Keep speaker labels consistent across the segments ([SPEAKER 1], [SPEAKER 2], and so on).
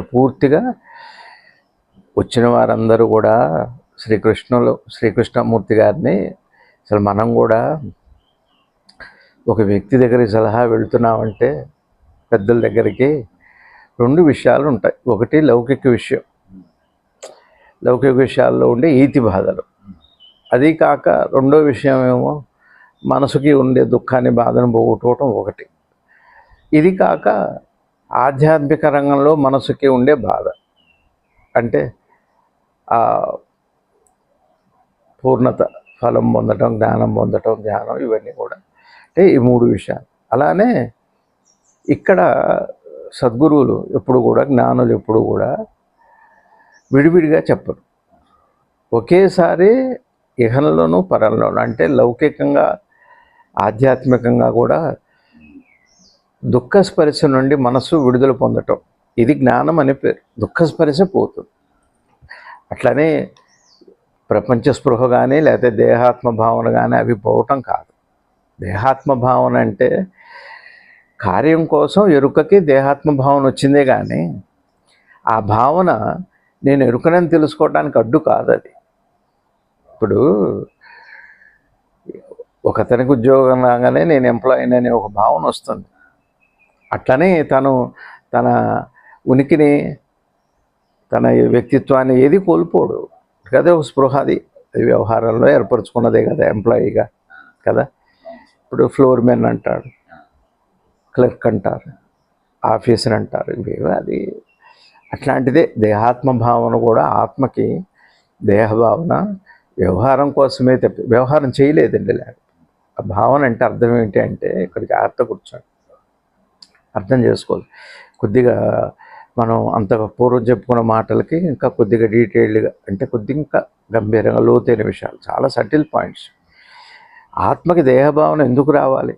[SPEAKER 1] పూర్తిగా వచ్చిన వారందరూ కూడా శ్రీకృష్ణులు శ్రీకృష్ణమూర్తి గారిని అసలు మనం కూడా ఒక వ్యక్తి దగ్గరికి సలహా వెళుతున్నామంటే పెద్దల దగ్గరికి రెండు విషయాలు ఉంటాయి. ఒకటి లౌకిక విషయం. లౌకిక విషయాల్లో ఉండే ఈతి బాధలు. అది కాక రెండో విషయం ఏమో మనసుకి ఉండే దుఃఖాన్ని బాధను పోగొట్టుకోవటం ఒకటి. ఇది కాక ఆధ్యాత్మిక రంగంలో మనసుకి ఉండే బాధ. అంటే పూర్ణత ఫలం పొందటం జ్ఞానం పొందటం ధ్యానం ఇవన్నీ కూడా. అంటే ఈ మూడు విషయాలు. అలానే ఇక్కడ సద్గురువులు ఎప్పుడు కూడా జ్ఞానులు ఎప్పుడు కూడా విడివిడిగా చెప్పరు. ఒకేసారి ఇహంలోను పరంలోను అంటే లౌకికంగా ఆధ్యాత్మికంగా కూడా దుఃఖస్పరిశ నుండి మనసు విడుదల పొందటం. ఇది జ్ఞానం అనే పేరు. దుఃఖస్పరిశ పోతుంది. అట్లనే ప్రపంచ స్పృహ కానీ లేకపోతే దేహాత్మ భావన కానీ అవి పోవటం కాదు. దేహాత్మ భావన అంటే కార్యం కోసం ఎరుకకి దేహాత్మ భావన వచ్చిందే కానీ ఆ భావన నేను ఎరుకనని తెలుసుకోవడానికి అడ్డు కాదు అది ఇప్పుడు ఒకతనికి ఉద్యోగం రాగానే నేను ఎంప్లాయీ అనే ఒక భావన వస్తుంది. అట్లనే తను తన ఉనికిని తన వ్యక్తిత్వాన్ని ఏది కోల్పోడు. కదా ఒక స్పృహది వ్యవహారంలో ఏర్పరచుకున్నదే కదా ఎంప్లాయీగా కదా. ఇప్పుడు ఫ్లోర్ మెన్ అంటాడు క్లర్క్ అంటారు ఆఫీసర్ అంటారు ఇవేవో అది. అట్లాంటిదే దేహాత్మ భావన కూడా ఆత్మకి దేహభావన వ్యవహారం కోసమే తప్ప వ్యవహారం చేయలేదండి లేకపోతే. ఆ భావన అంటే అర్థం ఏంటి అంటే ఇక్కడ జాగ్రత్త కూర్చోండి. అర్థం చేసుకోవాలి. కొద్దిగా మనం అంత పూర్వం చెప్పుకున్న మాటలకి ఇంకా కొద్దిగా డీటెయిల్డ్గా అంటే కొద్దిగా ఇంకా గంభీరంగా లోతైన విషయాలు చాలా సటిల్ పాయింట్స్. ఆత్మకి దేహభావన ఎందుకు రావాలి?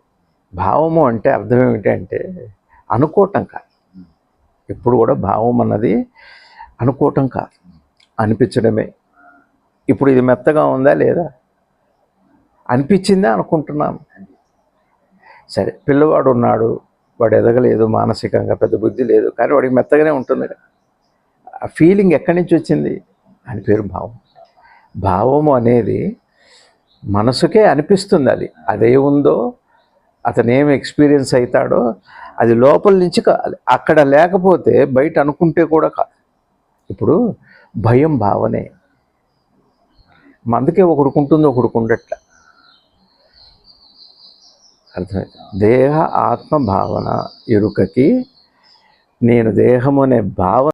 [SPEAKER 1] భావము అంటే అర్థం ఏమిటంటే అనుకోవటం కాదు. ఎప్పుడు కూడా భావం అన్నది అనుకోవటం కాదు. అనిపించడమే. ఇప్పుడు ఇది మెత్తగా ఉందా లేదా? అనిపించిందా అనుకుంటున్నాను సరే పిల్లవాడు ఉన్నాడు. వాడు ఎదగలేదు మానసికంగా పెద్ద బుద్ధి లేదు కానీ వాడికి మెత్తగానే ఉంటుంది. ఆ ఫీలింగ్ ఎక్కడి నుంచి వచ్చింది? అని పేరు భావం. భావము అనేది మనసుకే అనిపిస్తుంది అది. అదే ఉందో అతను ఏమి ఎక్స్పీరియన్స్ అవుతాడో అది లోపల నుంచి అక్కడ లేకపోతే బయట అనుకుంటే కూడా కాదు ఇప్పుడు భయం భావనే. మందుకే ఒకడుకుంటుంది ఒకడుకుండట్ల అర్థమైంది. దేహ ఆత్మ భావన ఎరుకకి నేను దేహం అనే భావన